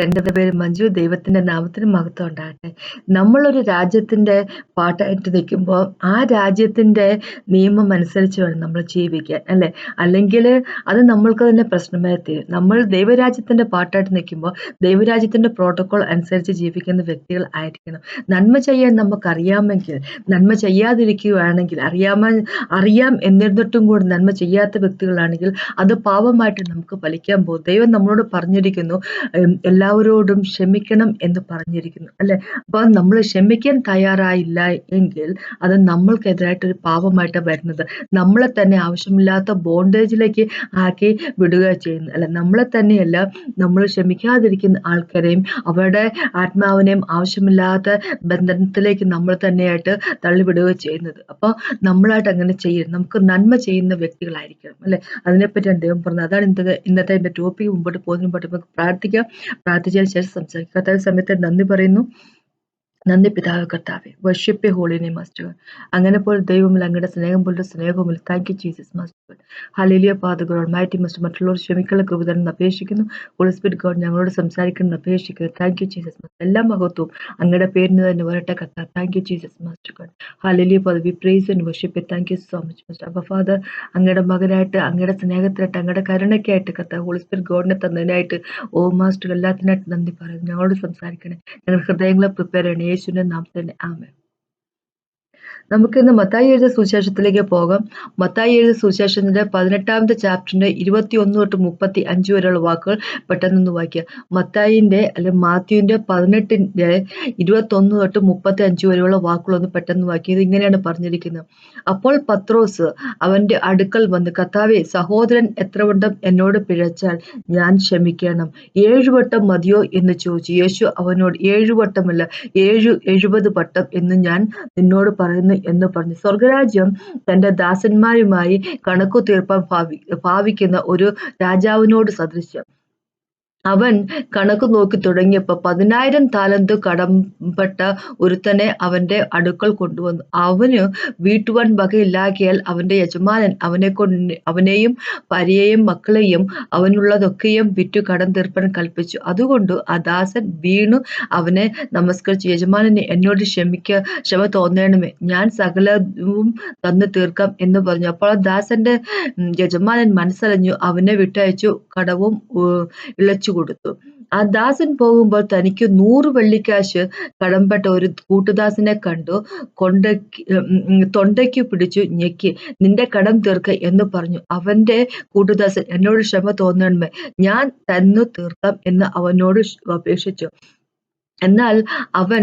എന്റെ പേര് മഞ്ജു ദൈവത്തിന്റെ നാമത്തിന് മഹത്വം ഉണ്ടാകട്ടെ നമ്മളൊരു രാജ്യത്തിന്റെ പാട്ടായിട്ട് നിൽക്കുമ്പോൾ ആ രാജ്യത്തിന്റെ നിയമം അനുസരിച്ച് വേണം നമ്മൾ ജീവിക്കാൻ അല്ലേ? അല്ലെങ്കിൽ അത് നമ്മൾക്ക് തന്നെ പ്രശ്നമായി തീരും. നമ്മൾ ദൈവരാജ്യത്തിന്റെ പാട്ടായിട്ട് നിൽക്കുമ്പോൾ ദൈവരാജ്യത്തിന്റെ പ്രോട്ടോകോൾ അനുസരിച്ച് ജീവിക്കുന്ന വ്യക്തികൾ ആയിരിക്കണം. നന്മ ചെയ്യാൻ നമുക്കറിയാമെങ്കിൽ നന്മ ചെയ്യാതിരിക്കുകയാണെങ്കിൽ അറിയാമ അറിയാം എന്നിരുന്നിട്ടും കൂടി നന്മ ചെയ്യാത്ത വ്യക്തികളാണെങ്കിൽ അത് പാപമായിട്ട് നമുക്ക് ഫലിക്കാൻ പോകും. ദൈവം നമ്മളോട് പറഞ്ഞിരിക്കുന്നു എല്ലാവരോടും ക്ഷമിക്കണം എന്ന് പറഞ്ഞിരിക്കുന്നു. അല്ലെ? അപ്പൊ നമ്മൾ ക്ഷമിക്കാൻ തയ്യാറായില്ല എങ്കിൽ അത് നമ്മൾക്കെതിരായിട്ടൊരു പാപമായിട്ട് വരുന്നത്. നമ്മളെ തന്നെ ആവശ്യമില്ലാത്ത ബോണ്ടേജിലേക്ക് ആക്കി വിടുക ചെയ്യുന്നു. അല്ലെ? നമ്മളെ തന്നെയല്ല നമ്മൾ ക്ഷമിക്കാതിരിക്കുന്ന ആൾക്കാരെയും അവരുടെ ആത്മാവിനെയും ആവശ്യമില്ലാത്ത ബന്ധനത്തിലേക്ക് നമ്മൾ തന്നെയായിട്ട് തള്ളിവിടുക ചെയ്യുന്നത്. അപ്പോൾ നമ്മളായിട്ട് അങ്ങനെ ചെയ്യരുത്. നമുക്ക് നന്മ ചെയ്യുന്ന വ്യക്തികളായിരിക്കണം. അല്ലെ? അതിനെപ്പറ്റി ദൈവം പറഞ്ഞത് അതാണ് ഇന്നത്തെ ഇന്നത്തെ എന്റെ ടോപ്പിക് മുമ്പോട്ട് പോകുന്നതിന് മുമ്പോട്ട് നമുക്ക് പ്രാർത്ഥിക്കാം. പ്രാർത്ഥിച്ചതിന് ശേഷം സംസാരിക്കുക കർത്താവ് സമയത്ത് നന്ദി പറയുന്നു. നന്ദി പിതാവ് കർത്താവെ. വർഷിപ്പ് ഹോളി നെയ് മാസ്റ്റർ അങ്ങനെ പോലെ ദൈവമില്ല അങ്ങയുടെ സ്നേഹം പോലെ സ്നേഹവുമിൽ thank you Jesus master hallelujah പാതകൾ മാറ്റി മാസ്റ്റർ മറ്റുള്ളവർ ക്ഷമിക്കുള്ള കൃപതരം അപേക്ഷിക്കുന്നു. ഹോളിസ്പിരിറ്റ് ഗോഡ് ഞങ്ങളോട് സംസാരിക്കണം അപേക്ഷിക്കുന്നു താങ്ക് യു ജീസസ് മാസ്റ്റർ എല്ലാ മഹത്വവും അങ്ങയുടെ പേരിന് തന്നെ വരട്ടെ കർത്താവ്. Thank you Jesus master God hallelujah പാത we praise and worship thank you so much master അപ്പൊ ഫാദർ അങ്ങയുടെ മകനായിട്ട് അങ്ങയുടെ സ്നേഹത്തിനായിട്ട് അങ്ങയുടെ കരുണയ്ക്കായിട്ട് കർത്താവ് ഹോളിസ്പിരിറ്റ് ഗോഡിനെ തന്നതിനായിട്ട് ഓ മാസ്റ്റർ എല്ലാത്തിനായിട്ട് നന്ദി പറയുന്നു. ഞങ്ങളോട് സംസാരിക്കണേ. ഞങ്ങൾ ഹൃദയങ്ങളെ പ്രിപ്പയർ ചെയ്യണേ. 耶稣的名字里，阿门。നമുക്കിന്ന് മത്തായി എഴുതിയ സുവിശേഷത്തിലേക്ക് പോകാം. മത്തായി എഴുതിയ സുവിശേഷത്തിന്റെ പതിനെട്ടാമത്തെ ചാപ്റ്ററിന്റെ ഇരുപത്തി ഒന്ന് തൊട്ട് മുപ്പത്തി അഞ്ച് വരെയുള്ള വാക്കുകൾ പെട്ടെന്നൊന്ന് വായിക്കുക. മത്തായിന്റെ അല്ലെ മാത്യുവിന്റെ പതിനെട്ടിന്റെ ഇരുപത്തി ഒന്ന് തൊട്ട് മുപ്പത്തി അഞ്ച് വരെയുള്ള വാക്കുകളൊന്ന് പെട്ടെന്ന് വായിക്കുക. ഇത് ഇങ്ങനെയാണ് പറഞ്ഞിരിക്കുന്നത്. അപ്പോൾ പത്രോസ് അവന്റെ അടുക്കൽ വന്ന് കഥാവെ സഹോദരൻ എത്ര വട്ടം എന്നോട് പിഴച്ചാൽ ഞാൻ ക്ഷമിക്കണം? ഏഴു വട്ടം മതിയോ എന്ന് ചോദിച്ചു. യേശു അവനോട് ഏഴു വട്ടമല്ല ഏഴു എഴുപത് വട്ടം എന്ന് ഞാൻ നിന്നോട് പറയുന്നു. എന്ന് പറഞ്ഞു. സ്വർഗരാജ്യം തന്റെ ദാസന്മാരുമായി കണക്കു തീർപ്പാൻ ഭാവി ഭാവിക്കുന്ന ഒരു രാജാവിനോട് സദൃശ്യം. അവൻ കണക്ക് നോക്കി തുടങ്ങിയപ്പോൾ പതിനായിരം താലന്ത് കടംപെട്ട ഒരുത്തനെ അവന്റെ അടുക്കൽ കൊണ്ടുവന്നു. അവന് വീട്ടുവാൻ വകയില്ലാക്കിയാൽ അവന്റെ യജമാനൻ അവനെ കൊണ്ട് അവനെയും ഭാര്യയെയും മക്കളെയും അവനുള്ളതൊക്കെയും വിറ്റു കടം തീർപ്പാൻ കൽപ്പിച്ചു. അതുകൊണ്ട് ആ ദാസൻ വീണു അവനെ നമസ്കരിച്ചു. യജമാനനെ എന്നോട് ക്ഷമിക്ക ക്ഷമ തോന്നണമേ. ഞാൻ സകലവും തന്നു തീർക്കാം എന്ന് പറഞ്ഞു. അപ്പോൾ ദാസന്റെ യജമാനൻ മനസ്സറിഞ്ഞു അവനെ വിട്ടയച്ചു. കടവും ഇളച്ചു. കൊടുത്തു. ആ ദാസൻ പോകുമ്പോൾ തനിക്ക് നൂറ് വെള്ളിക്കാശ് കടംപെട്ട ഒരു കൂട്ടുദാസനെ കണ്ടു. കൊണ്ട തൊണ്ടയ്ക്ക് പിടിച്ചു ഞെക്കി. നിന്റെ കടം തീർക്ക എന്ന് പറഞ്ഞു. അവന്റെ കൂട്ടുദാസൻ എന്നോട് ക്ഷമ തോന്നണമേ. ഞാൻ തന്നു തീർക്കാം എന്ന് അവനോട് അപേക്ഷിച്ചു. എന്നാൽ അവൻ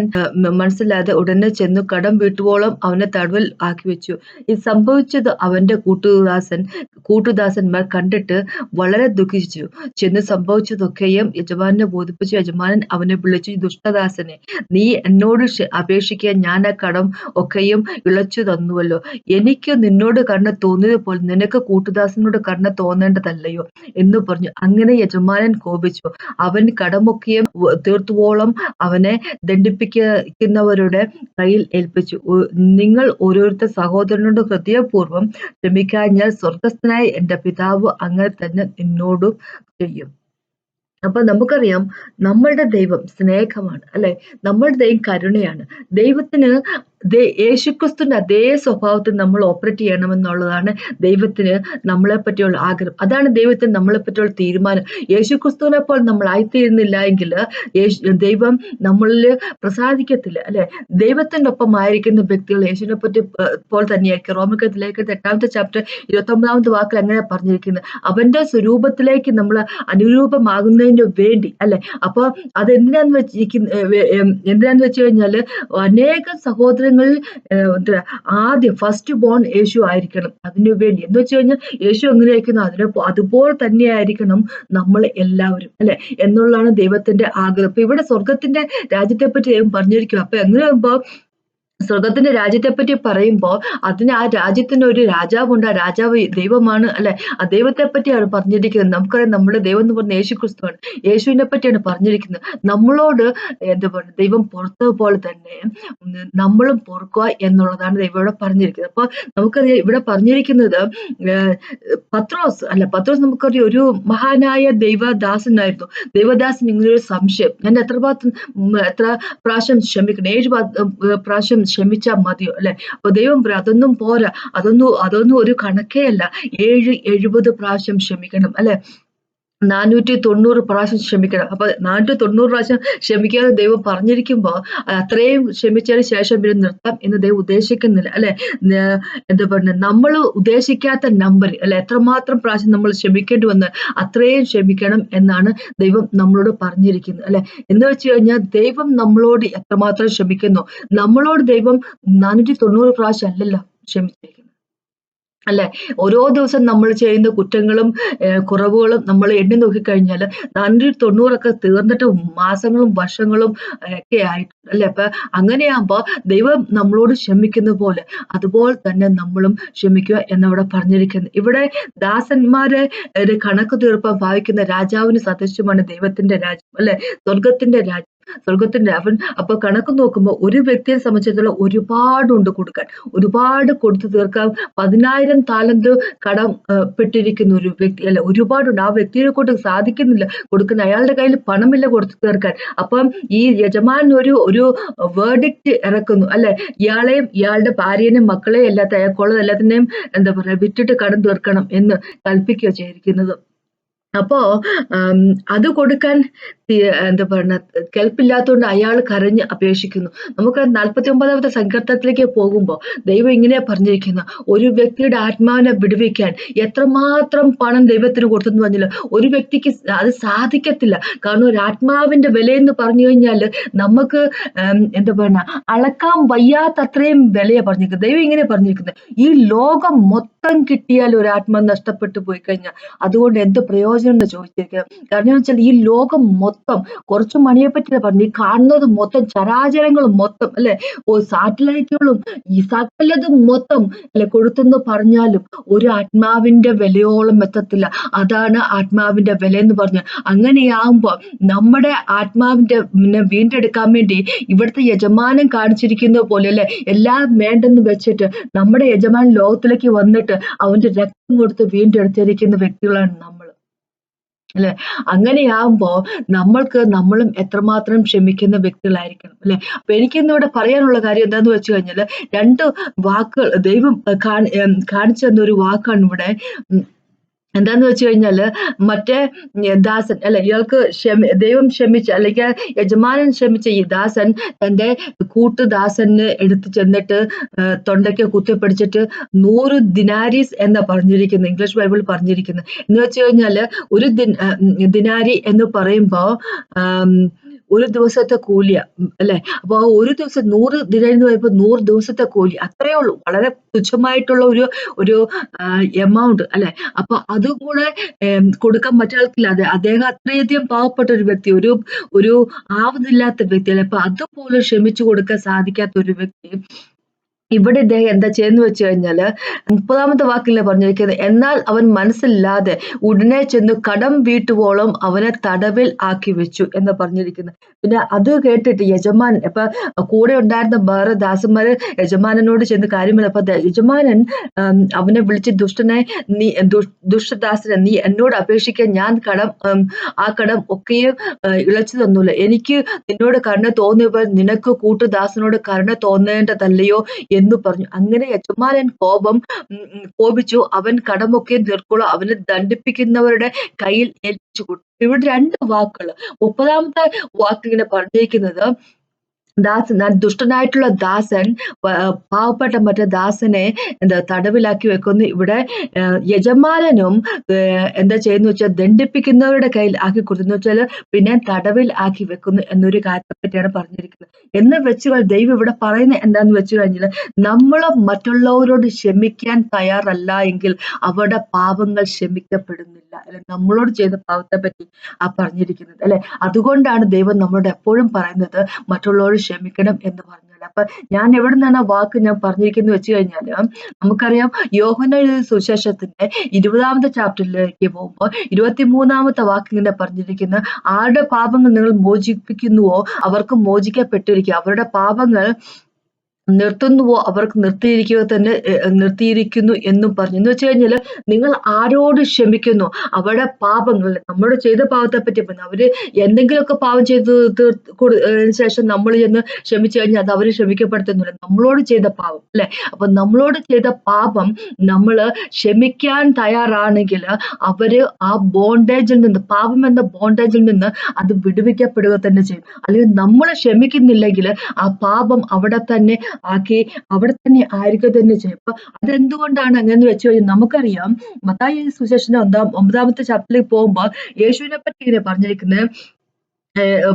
മനസ്സിലാതെ ഉടനെ ചെന്നു കടം വീട്ടുവോളം അവനെ തടവിൽ ആക്കി വെച്ചു. ഇത് സംഭവിച്ചത് അവന്റെ കൂട്ടുദാസൻ കൂട്ടുദാസന്മാർ കണ്ടിട്ട് വളരെ ദുഃഖിച്ചു. ചെന്ന് സംഭവിച്ചതൊക്കെയും യജമാനെ ബോധിപ്പിച്ചു. യജമാനൻ അവനെ വിളിച്ചു ദുഷ്ടദാസനെ നീ എന്നോട് അപേക്ഷിക്കാൻ ഞാൻ ആ കടം ഒക്കെയും ഇളച്ചു തന്നുവല്ലോ. എനിക്ക് നിന്നോട് കണ്ണ് തോന്നിയത് പോലെ നിനക്ക് കൂട്ടുദാസനോട് കണ്ണ് തോന്നേണ്ടതല്ലയോ? എന്ന് പറഞ്ഞു. അങ്ങനെ യജമാനൻ കോപിച്ചു. അവൻ കടമൊക്കെയും തീർത്തുവോളം അവനെ ദണ്ഡിപ്പിക്കുന്നവരുടെ കയ്യിൽ ഏൽപ്പിച്ചു. നിങ്ങൾ ഓരോരുത്തർ സഹോദരനോട് ഹൃദയപൂർവം ക്ഷമിക്കാഞ്ഞാൽ സ്വർഗസ്ഥനായ എന്റെ പിതാവ് അങ്ങനെ തന്നെ നിന്നോടും ചെയ്യും. അപ്പൊ നമുക്കറിയാം നമ്മളുടെ ദൈവം സ്നേഹമാണ് അല്ലെ? നമ്മളുടെ ദൈവം കരുണയാണ്. ദൈവത്തിന് യേശുക്രിസ്തുവിന്റെ അതേ സ്വഭാവത്തിൽ നമ്മൾ ഓപ്പറേറ്റ് ചെയ്യണമെന്നുള്ളതാണ് ദൈവത്തിന് നമ്മളെ പറ്റിയുള്ള ആഗ്രഹം. അതാണ് ദൈവത്തിന് നമ്മളെ പറ്റിയുള്ള തീരുമാനം. യേശുക്രിസ്തുവിനെ പോലെ നമ്മൾ ആയിത്തീരുന്നില്ല എങ്കിൽ ദൈവം നമ്മളിൽ പ്രസാദിക്കത്തില്ല അല്ലെ? ദൈവത്തിന്റെ ഒപ്പം ആയിരിക്കുന്ന വ്യക്തികൾ യേശുവിനെ പറ്റി പോലെ തന്നെയായിരിക്കും. റോമിക്കത്തിലേക്ക് എട്ടാമത്തെ ചാപ്റ്റർ ഇരുപത്തി ഒമ്പതാമത്തെ വാക്കിൽ അങ്ങനെ പറഞ്ഞിരിക്കുന്നത് അവന്റെ സ്വരൂപത്തിലേക്ക് നമ്മൾ അനുരൂപമാകുന്നതിന് വേണ്ടി അല്ലെ? അപ്പോൾ അതെന്തിനാന്ന് വെച്ചിരിക്കുന്ന എന്തിനാന്ന് വെച്ച് കഴിഞ്ഞാൽ അനേകം സഹോദരൻ ജനങ്ങളിൽ ആദ്യം ഫസ്റ്റ് ബോൺ യേശു ആയിരിക്കണം. അതിനു വേണ്ടി എന്ന് വെച്ച് കഴിഞ്ഞാൽ യേശു എങ്ങനെയായിരിക്കുന്നു അതിനെ അതുപോലെ തന്നെ ആയിരിക്കണം നമ്മൾ എല്ലാവരും അല്ലെ? എന്നുള്ളതാണ് ദൈവത്തിന്റെ ആഗ്രഹം. ഇപ്പൊ ഇവിടെ സ്വർഗത്തിന്റെ രാജ്യത്തെ പറ്റി പറഞ്ഞിരിക്കും അപ്പൊ എങ്ങനെ സ്വർഗത്തിന്റെ രാജ്യത്തെപ്പറ്റി പറയുമ്പോൾ അതിന് ആ രാജ്യത്തിന് ഒരു രാജാവുണ്ട്. ആ രാജാവ് ദൈവമാണ് അല്ലെ? ആ ദൈവത്തെ പറ്റിയാണ് പറഞ്ഞിരിക്കുന്നത്. നമുക്കറിയാം നമ്മുടെ ദൈവം എന്ന് പറഞ്ഞ യേശു ക്രിസ്തുവാണ് യേശുവിനെ പറ്റിയാണ് പറഞ്ഞിരിക്കുന്നത്. നമ്മളോട് എന്താ പറയുക ദൈവം പുറത്തതുപോലെ തന്നെ നമ്മളും പൊറുക്കുക എന്നുള്ളതാണ് ദൈവം ഇവിടെ പറഞ്ഞിരിക്കുന്നത്. അപ്പൊ നമുക്കറിയാം ഇവിടെ പറഞ്ഞിരിക്കുന്നത് പത്രോസ് അല്ല പത്രോസ് നമുക്കറിയാം ഒരു മഹാനായ ദൈവദാസനായിരുന്നു. ദൈവദാസൻ ഇങ്ങനെ ഒരു സംശയം. ഞാൻ എത്ര എത്ര പ്രാവശ്യം ക്ഷമിക്കണം? ഏഴ് പ്രാവശ്യം ക്ഷമിച്ചാൽ മതിയോ? അല്ലെ? അപ്പൊ ദൈവം അതൊന്നും പോരാ. അതൊന്നും അതൊന്നും ഒരു കണക്കേ അല്ല. ഏഴ് എഴുപത് പ്രാവശ്യം ക്ഷമിക്കണം. അല്ലെ? നാനൂറ്റി തൊണ്ണൂറ് പ്രാവശ്യം ക്ഷമിക്കണം. അപ്പൊ നാനൂറ്റി തൊണ്ണൂറ് പ്രാവശ്യം ക്ഷമിക്കാതെ ദൈവം പറഞ്ഞിരിക്കുമ്പോൾ അത്രയും ക്ഷമിച്ചതിന് ശേഷം പിന്നെ നിർത്താം എന്ന് ദൈവം ഉദ്ദേശിക്കുന്നില്ല. അല്ലെ? എന്താ പറയുക നമ്മൾ ഉദ്ദേശിക്കാത്ത നമ്പർ അല്ലെ? എത്രമാത്രം പ്രാവശ്യം നമ്മൾ ക്ഷമിക്കേണ്ടി വന്ന് അത്രയും ക്ഷമിക്കണം എന്നാണ് ദൈവം നമ്മളോട് പറഞ്ഞിരിക്കുന്നത്. അല്ലെ? എന്ന് വെച്ച് കഴിഞ്ഞാൽ ദൈവം നമ്മളോട് എത്രമാത്രം ക്ഷമിക്കുന്നു? നമ്മളോട് ദൈവം നാനൂറ്റി തൊണ്ണൂറ് പ്രാവശ്യം അല്ലല്ലോ ക്ഷമിച്ചിരിക്കുന്നത്. അല്ലെ? ഓരോ ദിവസം നമ്മൾ ചെയ്യുന്ന കുറ്റങ്ങളും കുറവുകളും നമ്മൾ എണ്ണി നോക്കിക്കഴിഞ്ഞാൽ നാനൂറ്റി തൊണ്ണൂറൊക്കെ തീർന്നിട്ട് മാസങ്ങളും വർഷങ്ങളും ഒക്കെ ആയിട്ട് അല്ലെ? അപ്പൊ അങ്ങനെയാകുമ്പോൾ ദൈവം നമ്മളോട് ക്ഷമിക്കുന്ന പോലെ അതുപോലെ തന്നെ നമ്മളും ക്ഷമിക്കുക എന്നവിടെ പറഞ്ഞിരിക്കുന്നത് ഇവിടെ ദാസന്മാരെ കണക്ക് തീർപ്പാൻ ഭാവിക്കുന്ന രാജാവിന് സദൃശ്യമാണ് ദൈവത്തിന്റെ രാജ്യം അല്ലെ? സ്വർഗത്തിന്റെ രാജ്യം. സ്വർഗത്തിന്റെ അവൻ അപ്പൊ കണക്ക് നോക്കുമ്പോൾ ഒരു വ്യക്തിയെ സംബന്ധിച്ചിടത്തോളം ഒരുപാടുണ്ട് കൊടുക്കാൻ. ഒരുപാട് കൊടുത്തു തീർക്കാൻ പതിനായിരം താലന്ത് കടം പെട്ടിരിക്കുന്ന ഒരു വ്യക്തി അല്ല ഒരുപാടുണ്ട്. ആ വ്യക്തിയെ കൊണ്ട് സാധിക്കുന്നില്ല കൊടുക്കുന്ന. അയാളുടെ കയ്യിൽ പണമില്ല കൊടുത്തു തീർക്കാൻ. അപ്പം ഈ യജമാൻ ഒരു ഒരു വേർഡിക്റ്റ് ഇറക്കുന്നു അല്ലെ? ഇയാളെയും ഇയാളുടെ ഭാര്യനെയും മക്കളെയും എല്ലാത്ത അയാൾക്കുള്ളത് എല്ലാത്തിനെയും എന്താ പറയാ വിറ്റിട്ട് കടം തീർക്കണം എന്ന് കൽപ്പിക്കുക ചെയ്തിരിക്കുന്നത്. അപ്പോ അത് കൊടുക്കാൻ എന്താ പറയുക കെൽപ്പില്ലാത്തതുകൊണ്ട് അയാൾ കരഞ്ഞ് അപേക്ഷിക്കുന്നു. നമുക്ക് നാൽപ്പത്തി ഒമ്പതാമത്തെ സങ്കീർത്തനത്തിലേക്ക് പോകുമ്പോൾ ദൈവം ഇങ്ങനെ പറഞ്ഞിരിക്കുന്നു ഒരു വ്യക്തിയുടെ ആത്മാവിനെ വിടുവിക്കാൻ എത്രമാത്രം പണം ദൈവത്തിന് കൊടുത്തെന്ന് പറഞ്ഞില്ല. ഒരു വ്യക്തിക്ക് അത് സാധിക്കത്തില്ല. കാരണം ഒരു ആത്മാവിന്റെ വിലയെന്ന് പറഞ്ഞു കഴിഞ്ഞാൽ നമുക്ക് എന്താ പറയുക അളക്കാൻ വയ്യാത്ത അത്രയും വിലയാണ് പറഞ്ഞിരിക്കുന്നത്. ദൈവം ഇങ്ങനെ പറഞ്ഞിരിക്കുന്നത് ഈ ലോകം മൊത്തം കിട്ടിയാൽ ഒരു ആത്മാവ് നഷ്ടപ്പെട്ടു പോയി കഴിഞ്ഞാൽ അതുകൊണ്ട് എന്ത് പ്രയോജനം എന്ന് ചോദിച്ചിരിക്കുന്നത് കാരണം വെച്ചാൽ ഈ ലോകം മൊത്തം കുറച്ച് മണിയെ പറ്റി പറഞ്ഞു ഈ കാണുന്നത് മൊത്തം ചരാചരങ്ങളും മൊത്തം അല്ലെ? ഓ സാറ്റലൈറ്റുകളും ഈ സകലതും മൊത്തം അല്ലെ? കൊടുത്തെന്ന് പറഞ്ഞാലും ഒരു ആത്മാവിന്റെ വിലയോളം എത്തത്തില്ല. അതാണ് ആത്മാവിന്റെ വില എന്ന് പറഞ്ഞു. അങ്ങനെയാകുമ്പോൾ നമ്മുടെ ആത്മാവിന്റെ വീണ്ടെടുക്കാൻ വേണ്ടി ഇവിടുത്തെ യജമാനം കാണിച്ചിരിക്കുന്ന പോലെ അല്ലെ? എല്ലാം വേണ്ടെന്ന് വെച്ചിട്ട് നമ്മുടെ യജമാൻ ലോകത്തിലേക്ക് വന്നിട്ട് അവന്റെ രക്തം കൊടുത്ത് വീണ്ടെടുത്തിരിക്കുന്ന വ്യക്തികളാണ് നമ്മൾ. അല്ലെ? അങ്ങനെയാകുമ്പോ നമ്മൾക്ക് നമ്മളും എത്രമാത്രം ക്ഷമിക്കുന്ന വ്യക്തികളായിരിക്കണം അല്ലെ? അപ്പൊ എനിക്കിന്നിവിടെ പറയാനുള്ള കാര്യം എന്താന്ന് വെച്ച് കഴിഞ്ഞാൽ രണ്ട് വാക്കുകൾ ദൈവം കാണിച്ചു തന്ന ഒരു വാക്കാണ് ഇവിടെ എന്താന്ന് വെച്ച് കഴിഞ്ഞാൽ മറ്റേ ദാസൻ അല്ല ഇയാൾക്ക് ക്ഷമി ദൈവം ക്ഷമിച്ച അല്ലെങ്കിൽ യജമാനൻ ക്ഷമിച്ച ഈ ദാസൻ തന്റെ കൂട്ടുദാസന് എടുത്തു ചെന്നിട്ട് തൊണ്ടയ്ക്ക് കുത്തിപ്പിടിച്ചിട്ട് നൂറ് ദിനാരീസ് എന്ന് പറഞ്ഞിരിക്കുന്നു ഇംഗ്ലീഷ് ബൈബിൾ പറഞ്ഞിരിക്കുന്നു. എന്ന് വെച്ച് കഴിഞ്ഞാൽ ഒരു ദിനാരി എന്ന് പറയുമ്പോ ഒരു ദിവസത്തെ കൂലിയ അല്ലെ? അപ്പൊ ഒരു ദിവസം നൂറ് ദിനം എന്ന് പറയുമ്പോൾ നൂറ് ദിവസത്തെ കൂലി അത്രയേ ഉള്ളൂ. വളരെ തുച്ഛമായിട്ടുള്ള ഒരു ഒരു എമൗണ്ട് അല്ലെ? അപ്പൊ അതും കൂടെ കൊടുക്കാൻ മറ്റാൾക്കില്ല അതെ അദ്ദേഹം അത്രയധികം പാവപ്പെട്ട ഒരു വ്യക്തി ഒരു ഒരു ആവുന്നില്ലാത്ത വ്യക്തി അല്ലെ? അപ്പൊ അതുപോലും ക്ഷമിച്ചു കൊടുക്കാൻ സാധിക്കാത്ത ഒരു വ്യക്തി ഇവിടെ ഇദ്ദേഹം എന്താ ചെയ്യുന്നു വെച്ച് കഴിഞ്ഞാൽ മുപ്പതാമത്തെ വാക്കിലെ പറഞ്ഞിരിക്കുന്നത് എന്നാൽ അവൻ മനസ്സില്ലാതെ ഉടനെ ചെന്ന് കടം വീട്ടുവോളം അവനെ തടവിൽ ആക്കി വെച്ചു എന്ന് പറഞ്ഞിരിക്കുന്നത് പിന്നെ അത് കേട്ടിട്ട് യജമാൻ ഇപ്പൊ കൂടെ ഉണ്ടായിരുന്ന വേറെ ദാസന്മാര് യജമാനോട് ചെന്ന് കാര്യമില്ല അപ്പൊ യജമാനൻ അവനെ വിളിച്ച് ദുഷ്ടനെ നീ ദുഷ്ടദാസനെ നീ എന്നോട് അപേക്ഷിക്കാൻ ഞാൻ കടം ആ കടം ഒക്കെയും ഇളച്ചു തന്നൂല. എനിക്ക് നിന്നോട് കരുണ തോന്നിയപ്പോൾ നിനക്ക് കൂട്ടുദാസനോട് കരുണ തോന്നേണ്ടതല്ലയോ എന്ന് പറഞ്ഞു. അങ്ങനെ യജമാനൻ കോപം കോപിച്ചു. അവൻ കടമൊക്കെ തീർക്കുള്ളൂ അവനെ ദണ്ഡിപ്പിക്കുന്നവരുടെ കയ്യിൽ ഏൽപ്പിച്ചു കൊടുത്തു. ഇവിടെ രണ്ട് വാക്കുകൾ മുപ്പതാമത്തെ വാക്ക് ഇങ്ങനെ പറഞ്ഞിരിക്കുന്നത് ദാസൻ ദുഷ്ടനായിട്ടുള്ള ദാസൻ പാവപ്പെട്ട മറ്റേ ദാസനെ എന്താ തടവിലാക്കി വെക്കുന്നു. ഇവിടെ യജമാനനും എന്താ ചെയ്യുന്ന വെച്ചാൽ ദണ്ഡിപ്പിക്കുന്നവരുടെ കയ്യിൽ ആക്കി കൊടുത്തു വെച്ചാൽ പിന്നെ തടവിൽ ആക്കി വെക്കുന്നു എന്നൊരു കാര്യത്തെ പറ്റിയാണ് പറഞ്ഞിരിക്കുന്നത്. എന്ന് വെച്ച് ദൈവം ഇവിടെ പറയുന്നത് എന്താന്ന് വെച്ചു കഴിഞ്ഞാൽ നമ്മൾ മറ്റുള്ളവരോട് ക്ഷമിക്കാൻ തയ്യാറല്ല എങ്കിൽ അവരുടെ പാപങ്ങൾ ക്ഷമിക്കപ്പെടുന്നില്ല. അല്ലെ? നമ്മളോട് ചെയ്ത പാവത്തെ പറ്റി ആ പറഞ്ഞിരിക്കുന്നത്. അല്ലെ? അതുകൊണ്ടാണ് ദൈവം നമ്മളോട് എപ്പോഴും പറയുന്നത് മറ്റുള്ളവർ ക്ഷമിക്കണം എന്ന് പറഞ്ഞാൽ അല്ലേ അപ്പൊ ഞാൻ എവിടെ നിന്നാണ് ആ വാക്ക് ഞാൻ പറഞ്ഞിരിക്കുന്നത് വെച്ച് കഴിഞ്ഞാൽ നമുക്കറിയാം യോഹന സുശേഷത്തിന്റെ ഇരുപതാമത്തെ ചാപ്റ്ററിലേക്ക് പോകുമ്പോൾ ഇരുപത്തിമൂന്നാമത്തെ വാക്ക് ഇങ്ങനെ പറഞ്ഞിരിക്കുന്ന. ആരുടെ പാപങ്ങൾ നിങ്ങൾ മോചിപ്പിക്കുന്നുവോ? അവർക്ക് മോചിക്കപ്പെട്ടിരിക്കും. അവരുടെ പാപങ്ങൾ നിർത്തുന്നുവോ? അവർക്ക് നിർത്തിയിരിക്കുക തന്നെ നിർത്തിയിരിക്കുന്നു എന്നും പറഞ്ഞു. എന്ന് വെച്ച് കഴിഞ്ഞാൽ നിങ്ങൾ ആരോട് ക്ഷമിക്കുന്നു? അവരുടെ പാപങ്ങൾ നമ്മുടെ ചെയ്ത പാപത്തെ പറ്റി പറഞ്ഞു അവർ എന്തെങ്കിലുമൊക്കെ പാവം ചെയ്ത് ശേഷം നമ്മൾ ചെന്ന് ക്ഷമിച്ചു കഴിഞ്ഞാൽ അത് അവർ ക്ഷമിക്കപ്പെടുത്തുന്നില്ല. നമ്മളോട് ചെയ്ത പാപം അല്ലെ? അപ്പൊ നമ്മളോട് ചെയ്ത പാപം നമ്മൾ ക്ഷമിക്കാൻ തയ്യാറാണെങ്കിൽ അവർ ആ ബോണ്ടേജിൽ നിന്ന് പാപം എന്ന ബോണ്ടേജിൽ നിന്ന് അത് വിടുവിക്കപ്പെടുക തന്നെ ചെയ്യും. അല്ലെങ്കിൽ നമ്മൾ ക്ഷമിക്കുന്നില്ലെങ്കിൽ ആ പാപം അവിടെ തന്നെ ആക്കി അവിടെ തന്നെ ആയിരിക്കുക തന്നെ ചെയ്യും. അപ്പൊ അതെന്തുകൊണ്ടാണ് അങ്ങനെ വെച്ച് കഴിഞ്ഞാൽ നമുക്കറിയാം മത്തായി സുശേഷന്റെ ഒന്നാം ഒമ്പതാമത്തെ ചാപ്റ്ററിൽ പോകുമ്പോൾ യേശുവിനെ പറ്റി ഇങ്ങനെ പറഞ്ഞിരിക്കുന്നത്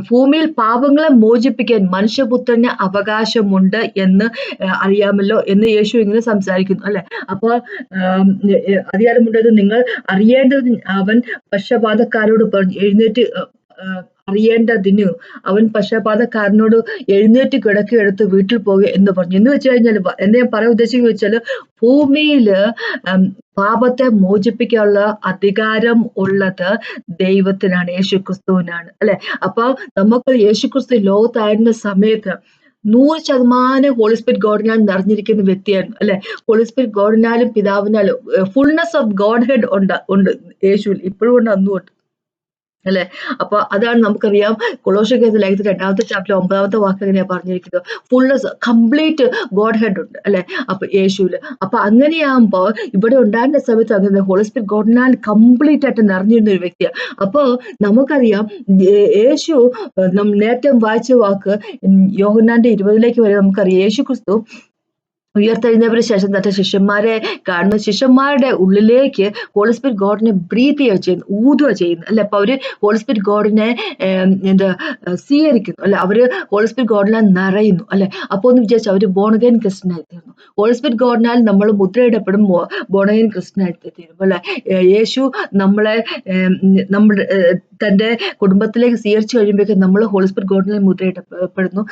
ഭൂമിയിൽ പാപങ്ങളെ മോചിപ്പിക്കാൻ മനുഷ്യപുത്രന് അവകാശമുണ്ട് എന്ന് അറിയാമല്ലോ എന്ന് യേശു ഇങ്ങനെ സംസാരിക്കുന്നു അല്ലെ? അപ്പോൾ അധികാരമുണ്ടെന്ന് നിങ്ങൾ അറിയേണ്ടത് അവൻ പക്ഷപാതക്കാരോട് പറഞ്ഞു എഴുന്നേറ്റ് അറിയേണ്ടതിന് അവൻ പക്ഷപാതക്കാരനോട് എഴുന്നേറ്റ് കിടക്കെടുത്ത് വീട്ടിൽ പോകുക എന്ന് പറഞ്ഞു. എന്ന് വെച്ച് കഴിഞ്ഞാൽ എന്നെ പറയാൻ ഉദ്ദേശിക്കുന്ന വെച്ചാൽ ഭൂമിയിൽ പാപത്തെ മോചിപ്പിക്കാനുള്ള അധികാരം ഉള്ളത് ദൈവത്തിനാണ് യേശു ക്രിസ്തുവിനാണ് അല്ലെ? അപ്പൊ നമുക്ക് യേശു ക്രിസ്തു ലോകത്തായിരുന്ന സമയത്ത് നൂറ് ശതമാനം ഹോളിസ്പിരിറ്റ് ഗോഡിനാൽ നിറഞ്ഞിരിക്കുന്ന വ്യക്തിയായിരുന്നു. അല്ലെ? ഹോളിസ്പിരിറ്റ് ഗോഡിനാലും പിതാവിനാലും ഫുൾനെസ് ഓഫ് ഗോഡ് ഹെഡ് ഉണ്ട് ഉണ്ട് യേശുവിൽ. ഇപ്പോഴും ഉണ്ട് അന്നുകൊണ്ട് അല്ലെ? അപ്പൊ അതാണ് നമുക്കറിയാം കൊളോഷക്കേസ് ലൈഫ് രണ്ടാമത്തെ ചാപ്റ്റർ ഒമ്പതാമത്തെ വാക്ക് എങ്ങനെയാ പറഞ്ഞിരിക്കുന്നത്? ഫുള്ളസ് കംപ്ലീറ്റ് ഗോഡ് ഹെഡ് ഉണ്ട് അല്ലെ? അപ്പൊ യേശുവിൽ അപ്പൊ അങ്ങനെയാകുമ്പോ ഇവിടെ ഉണ്ടായിരുന്ന സമയത്ത് അങ്ങനെ ഹോളിസ്പിരിറ്റ് ഗോഡിനാൽ കംപ്ലീറ്റ് ആയിട്ട് നിറഞ്ഞിരുന്ന ഒരു വ്യക്തിയാണ് അപ്പൊ നമുക്കറിയാം യേശു നേരത്തെ വായിച്ച വാക്ക് യോഹന്നാന്റെ ഇരുപതിലേക്ക് വരെ നമുക്കറിയാം. യേശു ക്രിസ്തു ഉയർത്തെഴുന്നതിന് ശേഷം തന്റെ ശിഷ്യന്മാരെ കാണുന്ന ശിഷ്യന്മാരുടെ ഉള്ളിലേക്ക് ഹോളിസ്പിരി ഗോഡിനെ ബ്രീത്ത് ചെയ്യുക ചെയ്യുന്നു ഊതുക ചെയ്യുന്നു. അല്ലെ? അപ്പൊ അവർ ഹോളിസ്പിരി ഗോഡിനെ എന്താ സ്വീകരിക്കുന്നു. അല്ലെ? അവർ ഹോളിസ്പിരി ഗോഡിനെ നിറയുന്നു. അല്ലെ? അപ്പൊ ഒന്ന് വിചാരിച്ചു അവർ ബോണഗൈൻ ക്രിസ്ത്യനായി തീർന്നു ഹോളിസ്പിരി ഗോഡിനാൽ നമ്മൾ മുദ്രയിടപ്പെടും ബോണഗൈൻ ക്രിസ്ത്യനായി തീരും അല്ലെ? യേശു നമ്മളെ നമ്മുടെ തന്റെ കുടുംബത്തിലേക്ക് സ്വീകരിച്ചു കഴിയുമ്പോഴേക്കും നമ്മൾ ഹോളിസ്പിറ്റ് ഗോഡിനെ മുദ്രയിടപ്പെടുന്നു.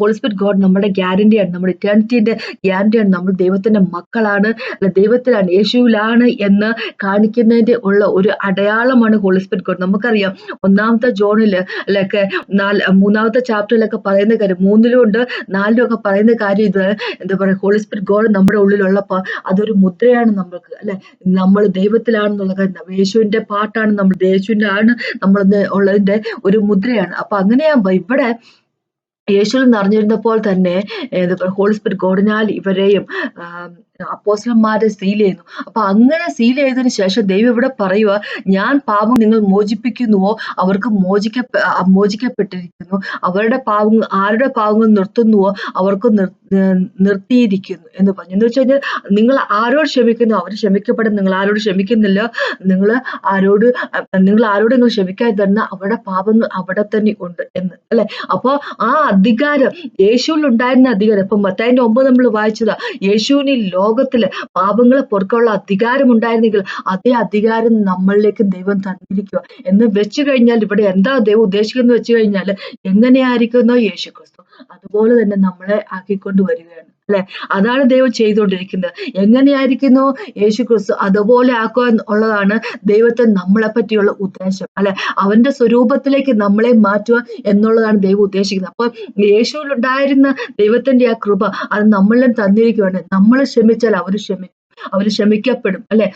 ഹോളിസ്പിറ്റ് ഗോഡ് നമ്മുടെ ഗ്യാരണ്ടിയാണ് നമ്മുടെ ഇറ്റേണിറ്റിന്റെ ഗ്യാരണ്ടിയാണ് നമ്മൾ ദൈവത്തിന്റെ മക്കളാണ് ദൈവത്തിലാണ് യേശുവിലാണ് എന്ന് കാണിക്കുന്നതിന്റെ ഉള്ള ഒരു അടയാളമാണ് ഹോളിസ്പിറ്റ് ഗോഡ് നമുക്കറിയാം ഒന്നാമത്തെ ജോണിൽ അല്ലൊക്കെ നാല് മൂന്നാമത്തെ ചാപ്റ്ററിലൊക്കെ പറയുന്ന കാര്യം മൂന്നിലും ഉണ്ട് നാലിലും ഒക്കെ പറയുന്ന കാര്യം ഇത് എന്താ പറയുക ഹോളിസ്പിറ്റ് ഗോഡ് നമ്മുടെ ഉള്ളിലുള്ളപ്പോൾ അതൊരു മുദ്രയാണ് നമ്മൾക്ക് അല്ലെ? നമ്മൾ ദൈവത്തിലാണെന്നുള്ള കാര്യം യേശുവിന്റെ പാട്ടാണ് നമ്മൾ യേശുവിന്റെ ആണ് നമ്മൾ ഉള്ളതിന്റെ ഒരു മുദ്രയാണ്. അപ്പൊ അങ്ങനെയാകുമ്പോ ഇവിടെ യേശുവിൽ നിറഞ്ഞിരുന്നപ്പോൾ തന്നെ ഹോളി സ്പിരിറ്റ് ഇവരെയും അപ്പോസ്റ്റലന്മാരെ സീൽ ചെയ്യുന്നു. അപ്പൊ അങ്ങനെ സീൽ ചെയ്തതിനു ശേഷം ദൈവം ഇവിടെ പറയുക ഞാൻ പാപം നിങ്ങൾ മോചിപ്പിക്കുന്നുവോ? അവർക്ക് മോചിക്ക മോചിക്കപ്പെട്ടിരിക്കുന്നു. അവരുടെ പാവങ്ങൾ ആരുടെ പാവങ്ങൾ നിർത്തുന്നുവോ? അവർക്ക് നിർത്തിയിരിക്കുന്നു എന്ന് പറഞ്ഞു. എന്ന് വെച്ച് കഴിഞ്ഞാൽ നിങ്ങൾ ആരോട് ക്ഷമിക്കുന്നു? അവർ ക്ഷമിക്കപ്പെടും. നിങ്ങൾ ആരോട് ക്ഷമിക്കുന്നില്ല? നിങ്ങൾ ആരോട് നിങ്ങൾ ആരോട് നിങ്ങൾ ക്ഷമിക്കാതെ തന്നെ അവരുടെ പാപങ്ങൾ അവിടെ തന്നെ ഉണ്ട് എന്ന് അല്ലെ? അപ്പൊ ആ അധികാരം യേശുവിൽ ഉണ്ടായിരുന്ന അധികാരം ഇപ്പൊ മത്തായിന്റെ ഒമ്പത് നമ്മൾ വായിച്ചതാ യേശുവിന് ലോകത്തിൽ പാപങ്ങളെ പൊറുക്കാനുള്ള അധികാരം ഉണ്ടായിരുന്നെങ്കിൽ അതേ അധികാരം നമ്മളിലേക്ക് ദൈവം തന്നിരിക്കുക എന്ന് വെച്ചു കഴിഞ്ഞാൽ ഇവിടെ എന്താ ദൈവം ഉദ്ദേശിക്കുന്നത് വെച്ചു കഴിഞ്ഞാൽ എങ്ങനെയായിരിക്കുന്നോ യേശു ക്രിസ്തു അതുപോലെ തന്നെ നമ്മളെ ആക്കിക്കൊണ്ട് വരികയാണ് അല്ലെ? അതാണ് ദൈവം ചെയ്തുകൊണ്ടിരിക്കുന്നത്. എങ്ങനെയായിരിക്കുന്നു? യേശു ക്രിസ്തു അതുപോലെ ആക്കുക എന്നുള്ളതാണ് ദൈവത്തെ നമ്മളെ പറ്റിയുള്ള ഉദ്ദേശം അല്ലെ? അവന്റെ സ്വരൂപത്തിലേക്ക് നമ്മളെ മാറ്റുക എന്നുള്ളതാണ് ദൈവം ഉദ്ദേശിക്കുന്നത്. അപ്പൊ യേശുവിൽ ഉണ്ടായിരുന്ന ദൈവത്തിന്റെ ആ കൃപ അത് നമ്മളിലും തന്നിരിക്കുകയാണ് നമ്മൾ ക്ഷമിച്ചാൽ അവർ ക്ഷമിക്കും. അവർ ക്ഷമിക്കപ്പെടും അല്ലെ?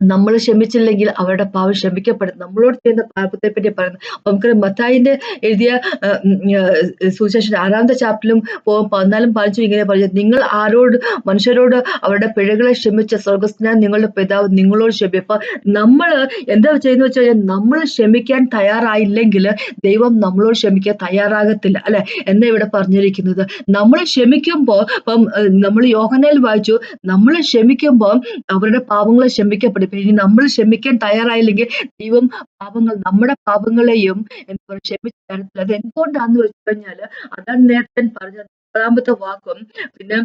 നമ്മൾ ക്ഷമിച്ചില്ലെങ്കിൽ അവരുടെ പാവം ക്ഷമിക്കപ്പെടും. നമ്മളോട് ചെയ്യുന്ന പാപത്തെ പറ്റി പറയുന്നത്. അപ്പൊ നമുക്ക് മത്തായിന്റെ എഴുതിയ സുശേഷൻ ആറാമത്തെ ചാപ്റ്ററിലും പതിനാലും പതിനഞ്ചും ഇങ്ങനെ പറഞ്ഞു. നിങ്ങൾ ആരോട് മനുഷ്യരോട് അവരുടെ പിഴകളെ ക്ഷമിച്ച സ്വർഗസ്നാൻ നിങ്ങളുടെ പിതാവ് നിങ്ങളോട് ക്ഷമിക്കും. അപ്പൊ നമ്മൾ എന്താ ചെയ്യുന്ന വെച്ച് കഴിഞ്ഞാൽ നമ്മൾ ക്ഷമിക്കാൻ തയ്യാറായില്ലെങ്കിൽ ദൈവം നമ്മളോട് ക്ഷമിക്കാൻ തയ്യാറാകത്തില്ല. അല്ലെ? എന്നാ ഇവിടെ പറഞ്ഞിരിക്കുന്നത്. നമ്മൾ ക്ഷമിക്കുമ്പോൾ ഇപ്പം നമ്മൾ യോഹനയിൽ വായിച്ചു. നമ്മൾ ക്ഷമിക്കുമ്പോൾ അവരുടെ പാവങ്ങളെ ക്ഷമിക്കപ്പെടും. ഇനി നമ്മൾ ക്ഷമിക്കാൻ തയ്യാറായില്ലെങ്കിൽ ദൈവം പാപങ്ങൾ നമ്മുടെ പാപങ്ങളെയും എന്താ പറയുക ക്ഷമിച്ചു തരത്തില്ല. അത് എന്തുകൊണ്ടാന്ന് വെച്ച് കഴിഞ്ഞാൽ അതാണ് നേരത്തെ പറഞ്ഞ ഒമ്പതാമത്തെ വാക്കും. പിന്നെ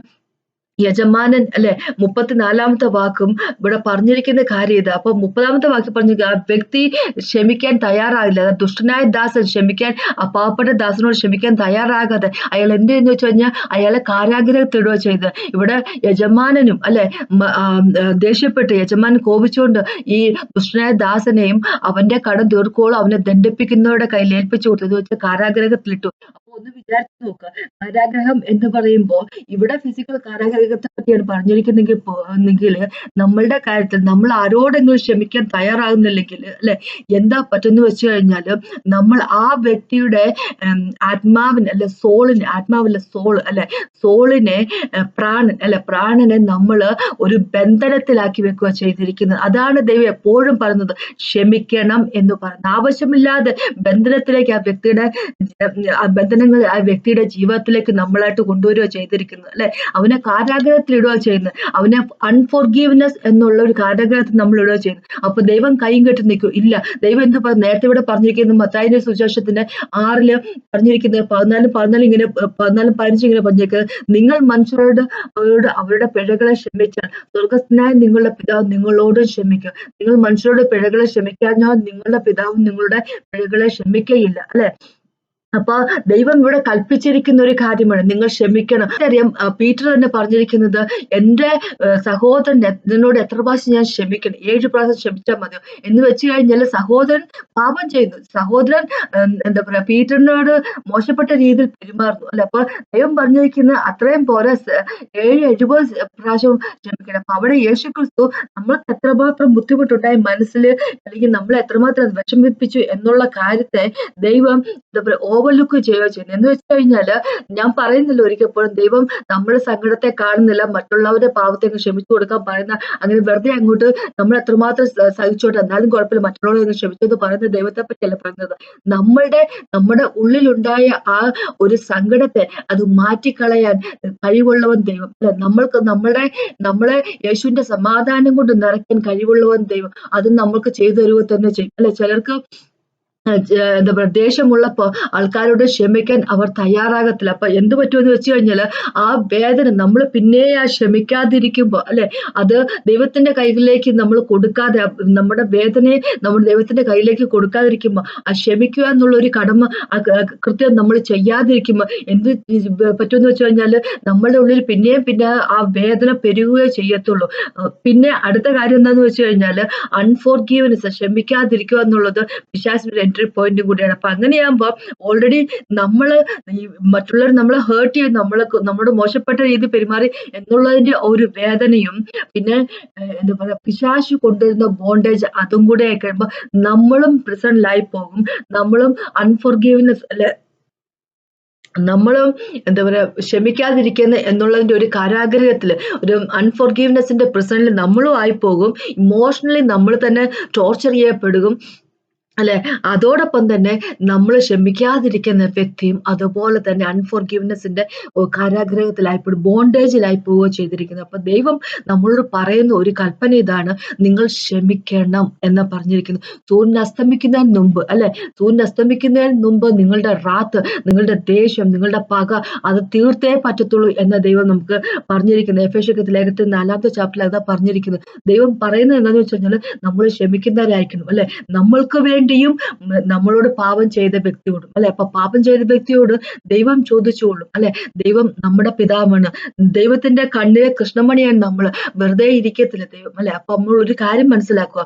യജമാനൻ അല്ലെ മുപ്പത്തിനാലാമത്തെ വാക്കും ഇവിടെ പറഞ്ഞിരിക്കുന്ന കാര്യം ഇത്. അപ്പൊ മുപ്പതാമത്തെ വാക്ക് പറഞ്ഞു ആ വ്യക്തി ക്ഷമിക്കാൻ തയ്യാറാകില്ല ദുഷ്ടനായ ദാസൻ ക്ഷമിക്കാൻ ആ പാവപ്പെട്ട ദാസനോട് ക്ഷമിക്കാൻ തയ്യാറാകാതെ അയാൾ എന്ത് എന്ന് വെച്ച് കഴിഞ്ഞാൽ അയാളെ കാരാഗ്രഹത്തിടുക ചെയ്ത് ഇവിടെ യജമാനനും അല്ലെ ദേഷ്യപ്പെട്ട് യജമാനൻ കോപിച്ചുകൊണ്ട് ഈ ദുഷ്ടനായ ദാസനെയും അവന്റെ കടം തീർക്കോളം അവനെ ദണ്ഡിപ്പിക്കുന്നവരുടെ കയ്യിൽ ഏൽപ്പിച്ചു കൊടുത്തു. എന്ന് വെച്ചാൽ കാരാഗ്രഹത്തിലിട്ടു. ഒന്ന് വിചാരിച്ചു നോക്കുക കാരാഗ്രഹം എന്ന് പറയുമ്പോൾ ഇവിടെ ഫിസിക്കൽ കാരാഗ്രഹത്തെ പറ്റിയാണ് പറഞ്ഞിരിക്കുന്നെങ്കിൽ എന്നെങ്കിൽ നമ്മളുടെ കാര്യത്തിൽ നമ്മൾ ആരോടെങ്കിലും ക്ഷമിക്കാൻ തയ്യാറാകുന്നില്ലെങ്കിൽ അല്ലെ? എന്താ പറ്റുന്ന വെച്ച് കഴിഞ്ഞാൽ നമ്മൾ ആ വ്യക്തിയുടെ ആത്മാവിന് അല്ലെ സോളിന് ആത്മാവിലെ സോൾ അല്ലെ സോളിനെ പ്രാണൻ അല്ലെ പ്രാണനെ നമ്മൾ ഒരു ബന്ധനത്തിലാക്കി വെക്കുക ചെയ്തിരിക്കുന്നത്. അതാണ് ദൈവം എപ്പോഴും പറയുന്നത്. ക്ഷമിക്കണം എന്ന് പറയുന്നത്. ആവശ്യമില്ലാതെ ബന്ധനത്തിലേക്ക് ആ വ്യക്തിയുടെ ബന്ധന പ്രശ്നങ്ങൾ ആ വ്യക്തിയുടെ ജീവിതത്തിലേക്ക് നമ്മളായിട്ട് കൊണ്ടുവരിക ചെയ്തിരിക്കുന്നത് അല്ലെ? അവനെ കാരാഗ്രഹത്തിൽ ഇടുക ചെയ്യുന്നത് അവനെ അൺഫോർഗീവ്നെസ് എന്നുള്ള ഒരു കാരാഗ്രഹത്തിൽ നമ്മൾ ഇടുക ചെയ്യുന്നത്. അപ്പൊ ദൈവം കൈയും കെട്ടി നിൽക്കും. ഇല്ല ദൈവം എന്ത് നേരത്തെ ഇവിടെ പറഞ്ഞിരിക്കുന്നത് മത്തായിന്റെ സുശേഷത്തിന്റെ ആറിൽ പറഞ്ഞിരിക്കുന്നത് പതിനാലും പതിനാലും ഇങ്ങനെ പതിനാലും പതിനഞ്ചും ഇങ്ങനെ പറഞ്ഞിരിക്കുന്നത്. നിങ്ങൾ മനുഷ്യരോട് അവരുടെ പിഴകളെ ക്ഷമിച്ചാൽ സ്വർഗസ്ഥനായ നിങ്ങളുടെ പിതാവ് നിങ്ങളോട് ക്ഷമിക്കും. നിങ്ങൾ മനുഷ്യരോട് പിഴകളെ ക്ഷമിക്കാഞ്ഞാൽ നിങ്ങളുടെ പിതാവ് നിങ്ങളുടെ പിഴകളെ ക്ഷമിക്കയില്ല അല്ലെ? അപ്പൊ ദൈവം ഇവിടെ കൽപ്പിച്ചിരിക്കുന്ന ഒരു കാര്യമാണ്. നിങ്ങൾ ക്ഷമിക്കണം. അറിയാം പീറ്റർ തന്നെ പറഞ്ഞിരിക്കുന്നത് എന്റെ സഹോദരൻ നിന്നോട് എത്ര പ്രാവശ്യം ഞാൻ ക്ഷമിക്കണം? ഏഴ് പ്രാവശ്യം ക്ഷമിച്ചാൽ മതിയോ? എന്ന് വെച്ച് കഴിഞ്ഞാൽ സഹോദരൻ പാപം ചെയ്യുന്നു. സഹോദരൻ എന്താ പറയാ പീറ്ററിനോട് മോശപ്പെട്ട രീതിയിൽ പെരുമാറുന്നു. അല്ല അപ്പൊ ദൈവം പറഞ്ഞിരിക്കുന്ന അത്രയും പോലെ ഏഴ് എഴുപത് പ്രാവശ്യം ക്ഷമിക്കണം. അപ്പൊ അവിടെ യേശു ക്രിസ്തു നമ്മൾക്ക് എത്രമാത്രം ബുദ്ധിമുട്ടുണ്ടായി മനസ്സിൽ അല്ലെങ്കിൽ നമ്മളെ എത്രമാത്രം വിഷമിപ്പിച്ചു എന്നുള്ള കാര്യത്തെ ദൈവം എന്താ പറയാ ഓവർലുക്ക് ചെയ്യുകയോ ചെയ്യുന്നത് എന്ന് വെച്ച് കഴിഞ്ഞാൽ ഞാൻ പറയുന്നില്ല ഒരിക്കപ്പോഴും ദൈവം നമ്മുടെ സങ്കടത്തെ കാണുന്നില്ല. മറ്റുള്ളവരുടെ പാവത്തെ ക്ഷമിച്ചു കൊടുക്കാൻ പറയുന്ന അങ്ങനെ വെറുതെ അങ്ങോട്ട് നമ്മൾ എത്രമാത്രം സഹിച്ചോട്ടെ. എന്നാലും കുഴപ്പമില്ല. മറ്റുള്ളവരെ ക്ഷമിച്ചത് പറയുന്ന ദൈവത്തെ പറ്റിയല്ല പറയുന്നത്. നമ്മളുടെ നമ്മുടെ ഉള്ളിലുണ്ടായ ആ ഒരു സങ്കടത്തെ അത് മാറ്റിക്കളയാൻ കഴിവുള്ളവൻ ദൈവം. അല്ലെ നമ്മൾക്ക് നമ്മുടെ നമ്മളെ യേശുവിന്റെ സമാധാനം കൊണ്ട് നിറയ്ക്കാൻ കഴിവുള്ളവൻ ദൈവം. അത് നമ്മൾക്ക് ചെയ്തു തരുക തന്നെ ചെയ്യും. അല്ലെ ചിലർക്ക് എന്താ പറയുക ദേഷ്യമുള്ളപ്പോൾ ആൾക്കാരോട് ക്ഷമിക്കാൻ അവർ തയ്യാറാകത്തില്ല. അപ്പൊ എന്ത് പറ്റുമെന്ന് വെച്ച് കഴിഞ്ഞാൽ ആ വേദന നമ്മൾ പിന്നെ ആ ക്ഷമിക്കാതിരിക്കുമ്പോൾ അല്ലെ? അത് ദൈവത്തിന്റെ കൈകളിലേക്ക് നമ്മൾ കൊടുക്കാതെ നമ്മുടെ വേദനയെ നമ്മൾ ദൈവത്തിന്റെ കയ്യിലേക്ക് കൊടുക്കാതിരിക്കുമ്പോൾ ആ ക്ഷമിക്കുക എന്നുള്ള ഒരു കടമ കൃത്യം നമ്മൾ ചെയ്യാതിരിക്കുമ്പോൾ എന്ത് പറ്റുമെന്ന് വെച്ച് കഴിഞ്ഞാൽ നമ്മളുടെ ഉള്ളിൽ പിന്നെയും പിന്നെ ആ വേദന പെരുകുകയേ ചെയ്യത്തുള്ളൂ. പിന്നെ അടുത്ത കാര്യം എന്താണെന്ന് വെച്ച് കഴിഞ്ഞാൽ അൺഫോർഗീവനസ് ക്ഷമിക്കാതിരിക്കുക എന്നുള്ളത് പിശാസിന്റെ എൻട്രി പോയിന്റും കൂടിയാണ്. അപ്പൊ അങ്ങനെയാകുമ്പോൾ ഓൾറെഡി നമ്മൾ മറ്റുള്ളവർ നമ്മളെ ഹേർട്ട് ചെയ്യും നമ്മളെ നമ്മുടെ മോശപ്പെട്ട രീതി പെരുമാറി എന്നുള്ളതിന്റെ ഒരു വേദനയും പിന്നെ എന്താ പറയാ പിശാശു കൊണ്ടുവരുന്ന ബോണ്ടേജ് അതും കൂടെ കഴിയുമ്പോൾ നമ്മളും പ്രസന്റിലായി പോകും. നമ്മളും അൺഫോർഗീവ്നെസ് അല്ലെ നമ്മളും എന്താ പറയാ ക്ഷമിക്കാതിരിക്കുന്ന എന്നുള്ളതിന്റെ ഒരു കാരാഗ്രഹത്തിൽ ഒരു അൺഫോർഗീവ്നെസിന്റെ പ്രസന്റിൽ നമ്മളും ആയി പോകും. ഇമോഷണലി നമ്മൾ തന്നെ ടോർച്ചർ ചെയ്യപ്പെടും. അല്ലെ? അതോടൊപ്പം തന്നെ നമ്മൾ ക്ഷമിക്കാതിരിക്കുന്ന വ്യക്തിയും അതുപോലെ തന്നെ അൺഫോർഗിവ്നെസിന്റെ കാരാഗ്രഹത്തിലായിപ്പോഴും ബോണ്ടേജിലായി പോവുകയോ ചെയ്തിരിക്കുന്നത് അപ്പൊ ദൈവം നമ്മളോട് പറയുന്ന ഒരു കൽപ്പന ഇതാണ് നിങ്ങൾ ക്ഷമിക്കണം എന്ന് പറഞ്ഞിരിക്കുന്നു. സൂര്യൻ അസ്തമിക്കുന്നതിന് മുമ്പ് അല്ലെ? സൂര്യൻ അസ്തമിക്കുന്നതിന് മുമ്പ് നിങ്ങളുടെ റാത്ത് നിങ്ങളുടെ ദേഷ്യം നിങ്ങളുടെ പക അത് തീർത്തേ പറ്റത്തുള്ളൂ എന്ന ദൈവം നമുക്ക് പറഞ്ഞിരിക്കുന്നത് എഫേഷ്യക്കത്തിൽ ലേഖത്തിൽ നാലാമത്തെ ചാപ്റ്ററിൽ അതാ പറഞ്ഞിരിക്കുന്നത് ദൈവം പറയുന്നത് എന്താണെന്ന് വെച്ച് കഴിഞ്ഞാൽ നമ്മൾ ക്ഷമിക്കുന്നവരായിരിക്കണം അല്ലെ? നമ്മൾക്ക് വേണ്ടി വേണ്ടിയും നമ്മളോട് പാപം ചെയ്ത വ്യക്തിയോടും അല്ലെ? അപ്പൊ പാപം ചെയ്ത വ്യക്തിയോട് ദൈവം ചോദിച്ചോളും അല്ലെ? ദൈവം നമ്മുടെ പിതാവാണ്. ദൈവത്തിന്റെ കണ്ണിലെ കൃഷ്ണമണിയാണ് നമ്മൾ വെറുതെ ഇരിക്കത്തില്ല ദൈവം അല്ലെ? അപ്പൊ നമ്മൾ ഒരു കാര്യം മനസ്സിലാക്കുക.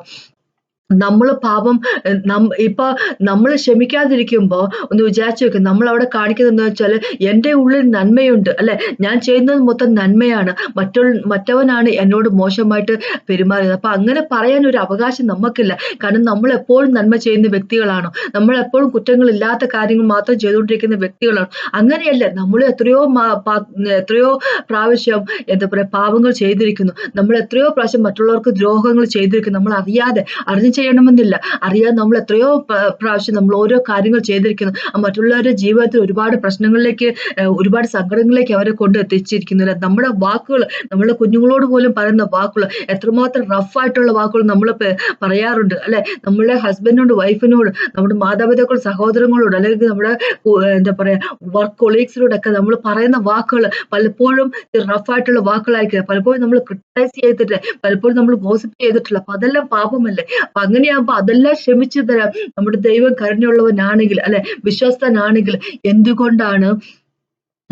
നമ്മൾ പാപം ഇപ്പൊ നമ്മൾ ക്ഷമിക്കാതിരിക്കുമ്പോൾ ഒന്ന് വിചാരിച്ചു വെക്കും നമ്മൾ അവിടെ കാണിക്കുന്നത് വെച്ചാൽ എന്റെ ഉള്ളിൽ നന്മയുണ്ട് അല്ലെ? ഞാൻ ചെയ്യുന്നത് മൊത്തം നന്മയാണ്. മറ്റുള്ള മറ്റവനാണ് എന്നോട് മോശമായിട്ട് പെരുമാറിയത്. അപ്പൊ അങ്ങനെ പറയാൻ ഒരു അവകാശം നമുക്കില്ല കാരണം നമ്മൾ എപ്പോഴും നന്മ ചെയ്യുന്ന വ്യക്തികളാണോ. നമ്മൾ എപ്പോഴും കുറ്റങ്ങളില്ലാത്ത കാര്യങ്ങൾ മാത്രം ചെയ്തുകൊണ്ടിരിക്കുന്ന വ്യക്തികളാണ്. അങ്ങനെയല്ല നമ്മൾ എത്രയോ എത്രയോ പ്രാവശ്യം എന്താ പറയാ പാപങ്ങൾ ചെയ്തിരിക്കുന്നു. നമ്മൾ എത്രയോ പ്രാവശ്യം മറ്റുള്ളവർക്ക് ദ്രോഹങ്ങൾ ചെയ്തിരിക്കുന്നു. നമ്മൾ അറിയാതെ അറിഞ്ഞു ചെയ്യണമെന്നില്ല. അറിയാതെ നമ്മൾ എത്രയോ പ്രാവശ്യം നമ്മൾ ഓരോ കാര്യങ്ങൾ ചെയ്തിരിക്കുന്നു. മറ്റുള്ളവരുടെ ജീവിതത്തിൽ ഒരുപാട് പ്രശ്നങ്ങളിലേക്ക് ഒരുപാട് സങ്കടങ്ങളിലേക്ക് അവരെ കൊണ്ട് എത്തിച്ചിരിക്കുന്നില്ല നമ്മുടെ വാക്കുകൾ നമ്മുടെ കുഞ്ഞുങ്ങളോട് പോലും പറയുന്ന വാക്കുകൾ എത്രമാത്രം റഫായിട്ടുള്ള വാക്കുകൾ നമ്മൾ പറയാറുണ്ട്. അല്ലെ? നമ്മുടെ ഹസ്ബൻഡിനോട് വൈഫിനോട് നമ്മുടെ മാതാപിതാക്കളോട് സഹോദരങ്ങളോട് അല്ലെങ്കിൽ നമ്മുടെ എന്താ പറയാ വർക്ക് കൊളീഗ്സിനോടൊക്കെ നമ്മൾ പറയുന്ന വാക്കുകൾ പലപ്പോഴും റഫായിട്ടുള്ള വാക്കുകളായിരിക്കും പലപ്പോഴും നമ്മൾ ക്രിട്ടിസൈസ് ചെയ്തിട്ട് പലപ്പോഴും നമ്മൾ ഗോസിപ്പ് ചെയ്തിട്ടുള്ള അപ്പൊ അതെല്ലാം പാപമല്ലേ? അപ്പൊ അങ്ങനെയാകുമ്പോ അതെല്ലാം ക്ഷമിച്ചു തരാം. നമ്മുടെ ദൈവം കരുണയുള്ളവനാണെങ്കിൽ അല്ലെ? വിശ്വസ്തനാണെങ്കിൽ എന്തുകൊണ്ടാണ്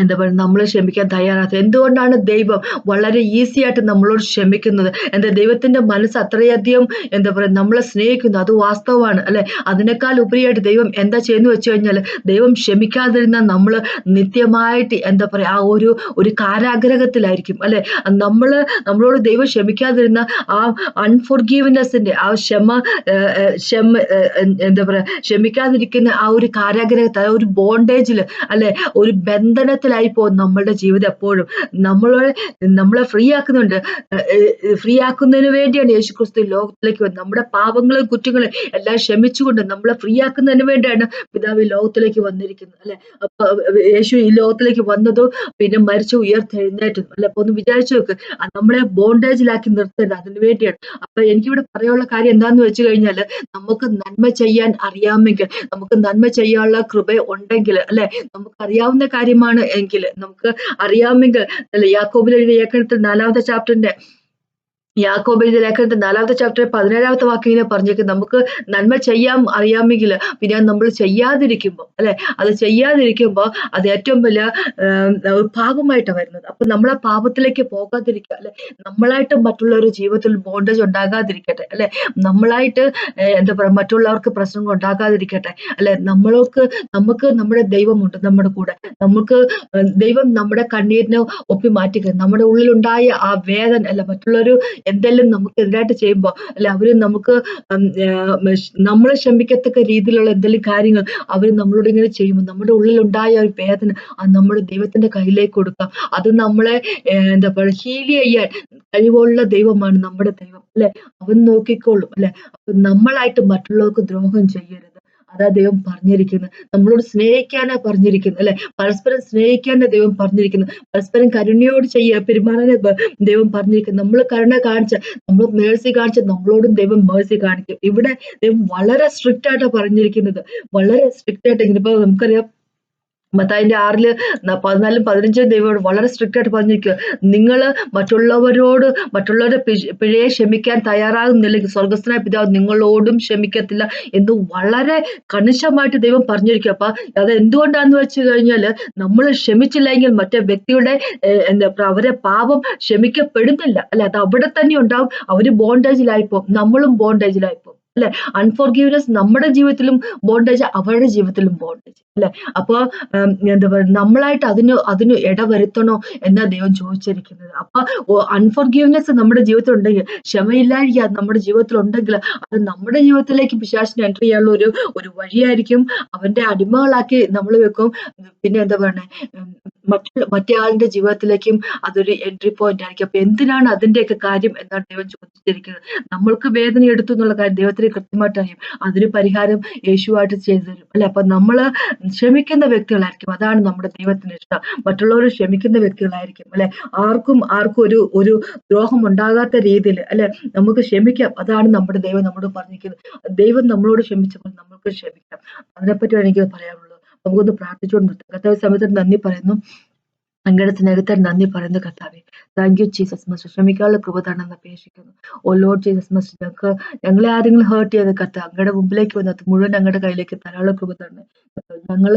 എന്താ പറയുക നമ്മൾ ക്ഷമിക്കാൻ തയ്യാറാത്തത് എന്തുകൊണ്ടാണ് ദൈവം വളരെ ഈസി ആയിട്ട് നമ്മളോട് ക്ഷമിക്കുന്നത്? എന്താ ദൈവത്തിന്റെ മനസ്സ് അത്രയധികം എന്താ പറയുക നമ്മളെ സ്നേഹിക്കുന്നു. അത് വാസ്തവമാണ് അല്ലെ? അതിനേക്കാൾ ഉപരിയായിട്ട് ദൈവം എന്താ ചെയ്യുന്നു വെച്ച് കഴിഞ്ഞാൽ ദൈവം ക്ഷമിക്കാതിരുന്ന നമ്മൾ നിത്യമായിട്ട് എന്താ പറയുക ആ ഒരു ഒരു കാരാഗ്രഹത്തിലായിരിക്കും അല്ലെ? നമ്മൾ നമ്മളോട് ദൈവം ക്ഷമിക്കാതിരുന്ന ആ അൺഫോർഗീവ്നെസ്സിന്റെ ആ ക്ഷമ ക്ഷമ എന്താ പറയുക ക്ഷമിക്കാതിരിക്കുന്ന ആ ഒരു കാരാഗ്രഹത്തിൽ ആ ഒരു ബോണ്ടേജിൽ അല്ലെ? ഒരു ബന്ധനത്തിൽ ജീവിതത്തിലായി പോകും നമ്മളുടെ ജീവിതം എപ്പോഴും. നമ്മളെ നമ്മളെ ഫ്രീ ആക്കുന്നുണ്ട്. ഫ്രീ ആക്കുന്നതിന് വേണ്ടിയാണ് യേശു ക്രിസ്തു ലോകത്തിലേക്ക് വന്നത്. നമ്മുടെ പാപങ്ങളും കുറ്റങ്ങളും എല്ലാം ക്ഷമിച്ചുകൊണ്ട് നമ്മളെ ഫ്രീ ആക്കുന്നതിന് വേണ്ടിയാണ് പിതാവ് ലോകത്തിലേക്ക് വന്നിരിക്കുന്നത്. അല്ലെ? അപ്പൊ യേശു ഈ ലോകത്തിലേക്ക് വന്നതും പിന്നെ മരിച്ചു ഉയർത്തെഴുന്നേറ്റും അല്ലെ അപ്പൊ ഒന്ന് വിചാരിച്ചു നോക്ക്. നമ്മളെ ബോണ്ടേജിലാക്കി നിർത്തരുത് അതിനു വേണ്ടിയാണ്. അപ്പൊ എനിക്കിവിടെ പറയാനുള്ള കാര്യം എന്താന്ന് വെച്ച് കഴിഞ്ഞാൽ നമുക്ക് നന്മ ചെയ്യാൻ അറിയാമെങ്കിൽ നമുക്ക് നന്മ ചെയ്യാനുള്ള കൃപ ഉണ്ടെങ്കിൽ അല്ലെ? നമുക്ക് അറിയാവുന്ന കാര്യമാണ് എങ്കിൽ നമുക്ക് അറിയാമെങ്കിൽ യാക്കോബിൽ എഴുതിയ ലേഖനത്തിൽ നാലാമത്തെ ചാപ്റ്ററിന്റെ യാക്കോബിന്റെ ലേഖനത്തെ നാലാമത്തെ ചാപ്റ്റർ പതിനേഴാമത്തെ വാക്കിങ്ങനെ പറഞ്ഞേക്കും. നമുക്ക് നന്മ ചെയ്യാൻ അറിയാമെങ്കിൽ പിന്നെ നമ്മൾ ചെയ്യാതിരിക്കുമ്പോൾ അല്ലെ? അത് ചെയ്യാതിരിക്കുമ്പോൾ അത് ഏറ്റവും വലിയ ഒരു പാപമായിട്ടാണ് വരുന്നത്. അപ്പൊ നമ്മൾ ആ പാപത്തിലേക്ക് പോകാതിരിക്കുക അല്ലെ? നമ്മളായിട്ട് മറ്റുള്ളവരുടെ ജീവിതത്തിൽ ബോണ്ടേജ് ഉണ്ടാകാതിരിക്കട്ടെ അല്ലെ? നമ്മളായിട്ട് എന്താ പറയുക മറ്റുള്ളവർക്ക് പ്രശ്നങ്ങൾ ഉണ്ടാകാതിരിക്കട്ടെ അല്ലെ? നമ്മൾക്ക് നമുക്ക് നമ്മുടെ ദൈവമുണ്ട് നമ്മുടെ കൂടെ. നമുക്ക് ദൈവം നമ്മുടെ കണ്ണീരിനെ ഒപ്പി മാറ്റിക്കുക നമ്മുടെ ഉള്ളിലുണ്ടായ ആ വേദന അല്ല മറ്റുള്ളൊരു എന്തെല്ലാം നമുക്ക് എതിരായിട്ട് ചെയ്യുമ്പോൾ അല്ല അവർ നമുക്ക് നമ്മളെ ശമ്പിക്കത്തക്ക രീതിയിലുള്ള എന്തെല്ലാം കാര്യങ്ങൾ അവർ നമ്മളോട് ഇങ്ങനെ ചെയ്യുമ്പോൾ നമ്മുടെ ഉള്ളിലുണ്ടായ ഒരു വേദന അത് നമ്മുടെ ദൈവത്തിന്റെ കയ്യിലേക്ക് കൊടുക്കാം. അത് നമ്മളെ എന്താ പറയുക ഹീൽ ചെയ്യാൻ കഴിവുള്ള ദൈവമാണ് നമ്മുടെ ദൈവം. അല്ലെ? അവൻ നോക്കിക്കോളും. അല്ലെ? അപ്പൊ നമ്മളായിട്ട് മറ്റുള്ളവർക്ക് ദ്രോഹം ചെയ്യരുത്. അതാ ദൈവം പറഞ്ഞിരിക്കുന്നത്. നമ്മളോട് സ്നേഹിക്കാനാ പറഞ്ഞിരിക്കുന്നത് അല്ലെ? പരസ്പരം സ്നേഹിക്കാനാ ദൈവം പറഞ്ഞിരിക്കുന്നത്. പരസ്പരം കരുണയോട് ചെയ്യുക പെരുമാറാനെ ദൈവം പറഞ്ഞിരിക്കുന്നത്. നമ്മൾ കരുണ കാണിച്ച നമ്മൾ മേഴ്സി കാണിച്ച നമ്മളോടും ദൈവം മേഴ്സി കാണിക്കും. ഇവിടെ ദൈവം വളരെ സ്ട്രിക്റ്റ് ആയിട്ടാണ് പറഞ്ഞിരിക്കുന്നത്. വളരെ സ്ട്രിക്റ്റ് ആയിട്ട് ഇപ്പൊ നമുക്കറിയാം മത്തായിന്റെ ആറിൽ പതിനാലും പതിനഞ്ചും ദൈവോട് വളരെ സ്ട്രിക്റ്റ് ആയിട്ട് പറഞ്ഞിരിക്കുക നിങ്ങൾ മറ്റുള്ളവരോട് മറ്റുള്ളവരുടെ പിഴയെ ക്ഷമിക്കാൻ തയ്യാറാകുന്നില്ലെങ്കിൽ സ്വർഗസ്ഥനായ പിതാവ് നിങ്ങളോടും ക്ഷമിക്കത്തില്ല എന്ന് വളരെ കണിശമായിട്ട് ദൈവം പറഞ്ഞിരിക്കുക അപ്പൊ അത് എന്തുകൊണ്ടാന്ന് വെച്ച് കഴിഞ്ഞാൽ നമ്മൾ ക്ഷമിച്ചില്ലെങ്കിൽ മറ്റേ വ്യക്തിയുടെ എന്താ അവരെ പാപം ക്ഷമിക്കപ്പെടുന്നില്ല. അല്ലെ അത് അവിടെ തന്നെ ഉണ്ടാവും. അവർ ബോണ്ടേജിലായിപ്പോ നമ്മളും ബോണ്ടേജിലായിപ്പോ അല്ലെ? അൺഫോർഗീവ്നെസ് നമ്മുടെ ജീവിതത്തിലും ബോണ്ടേജ് അവരുടെ ജീവിതത്തിലും ബോണ്ടേജ് അല്ലെ? അപ്പൊ എന്താ പറയുക നമ്മളായിട്ട് അതിന് അതിന് ഇടവരുത്തണോ എന്നാ ദൈവം ചോദിച്ചിരിക്കുന്നത്. അപ്പൊ അൺഫോർഗീവ്നെസ് നമ്മുടെ ജീവിതത്തിൽ ഉണ്ടെങ്കിൽ ക്ഷമയില്ലായിരിക്കുക നമ്മുടെ ജീവിതത്തിൽ ഉണ്ടെങ്കിൽ അത് നമ്മുടെ ജീവിതത്തിലേക്ക് പിശാശിന് എന്റർ ചെയ്യാനുള്ള ഒരു ഒരു വഴിയായിരിക്കും. അവന്റെ അടിമകളാക്കി നമ്മൾ വെക്കും. പിന്നെ എന്താ പറയണേ? മറ്റു മറ്റേ ആളിന്റെ ജീവിതത്തിലേക്കും അതൊരു എൻട്രി പോയിന്റ് ആയിരിക്കും. അപ്പൊ എന്തിനാണ് അതിന്റെയൊക്കെ കാര്യം എന്നാണ് ദൈവം ചോദിച്ചിരിക്കുന്നത്. നമ്മൾക്ക് വേദന എടുത്തു എന്നുള്ള കാര്യം ദൈവത്തിന് കൃത്യമായിട്ട് അറിയും. അതിന് പരിഹാരം യേശുവായിട്ട് ചെയ്തു തരും. അല്ലെ? അപ്പൊ നമ്മൾ ക്ഷമിക്കുന്ന വ്യക്തികളായിരിക്കും. അതാണ് നമ്മുടെ ദൈവത്തിന് ഇഷ്ടം. മറ്റുള്ളവർ ക്ഷമിക്കുന്ന വ്യക്തികളായിരിക്കും. അല്ലെ? ആർക്കും ആർക്കും ഒരു ഒരു ദ്രോഹം ഉണ്ടാകാത്ത രീതിയിൽ അല്ലെ? നമുക്ക് ക്ഷമിക്കാം. അതാണ് നമ്മുടെ ദൈവം നമ്മോട് പറഞ്ഞിരിക്കുന്നത്. ദൈവം നമ്മളോട് ക്ഷമിച്ചപ്പോൾ നമ്മൾക്ക് ക്ഷമിക്കാം. അതിനെപ്പറ്റിയാണ് എനിക്ക് പറയാനുള്ളത് നമുക്കൊന്ന് പ്രാർത്ഥിച്ചുകൊണ്ട് കർത്താവ് സമയത്ത് നന്ദി പറയുന്നു. അങ്ങയുടെ സ്നേഹത്തെ നന്ദി പറയുന്നു കർത്താവെ. താങ്ക് യു ജീസസ് മസ്റ്റർ ശ്രമിക്കാനുള്ള കൃപ താണെന്ന് അപേക്ഷിക്കുന്നു. ഓ ലോഡ് ജീസസ് മസ്റ്റർ ഞങ്ങൾക്ക് ഞങ്ങളെ ആരെങ്കിലും ഹേർട്ട് ചെയ്ത് കർത്താവ്. അങ്ങയുടെ മുമ്പിലേക്ക് വന്നത് മുഴുവൻ ഞങ്ങളുടെ കയ്യിലേക്ക് തരാനുള്ള കൃപ തന്നെ ഞങ്ങൾ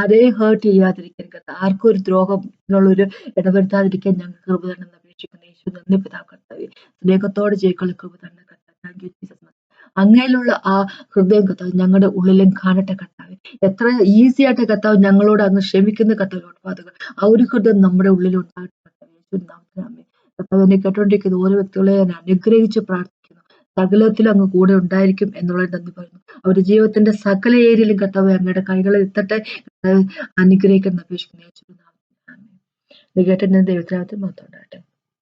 ആരെയും ഹേർട്ട് ചെയ്യാതിരിക്കാൻ കർത്താവ്. ആർക്കും ഒരു ദ്രോഹത്തിനുള്ളൊരു ഇടപെടുത്താതിരിക്കാൻ ഞങ്ങൾക്ക് കൃപ തന്നെ അപേക്ഷിക്കുന്നു. യേശു നന്ദി പിതാവ് കർത്താവ്. സ്നേഹത്തോടെ ജയിക്കുള്ള കൃപ തന്നെ കർത്താവ്. താങ്ക് യു ജീസസ് അങ്ങയിലുള്ള ആ ഹൃദയം കർത്താവ് ഞങ്ങളുടെ ഉള്ളിലും കാണട്ടെ കർത്താവ്. എത്ര ഈസി ആയിട്ട് കർത്താവ് ഞങ്ങളോട് അങ്ങ് ക്ഷമിക്കുന്ന കർത്താവ് പാതകൾ ആ ഒരു ഹൃദയം നമ്മുടെ ഉള്ളിൽ ഉണ്ടാകട്ടെ കർത്താവ്. എന്നെ കേട്ടോണ്ടിരിക്കുന്ന ഓരോ വ്യക്തികളെ ഞാൻ അനുഗ്രഹിച്ച് പ്രാർത്ഥിക്കുന്നു. സകലത്തിൽ അങ്ങ് കൂടെ ഉണ്ടായിരിക്കും എന്നുള്ളത് നന്ദി പറയുന്നു. അവരുടെ ജീവിതത്തിന്റെ സകല ഏരിയയിലും കർത്താവ് അങ്ങയുടെ കൈകളിൽ എത്തട്ടെ. അനുഗ്രഹിക്കുന്ന അപേക്ഷിക്കുന്നു കേട്ടെ ദൈവത്തിനകത്ത് മാത്രം ഉണ്ടാകട്ടെ.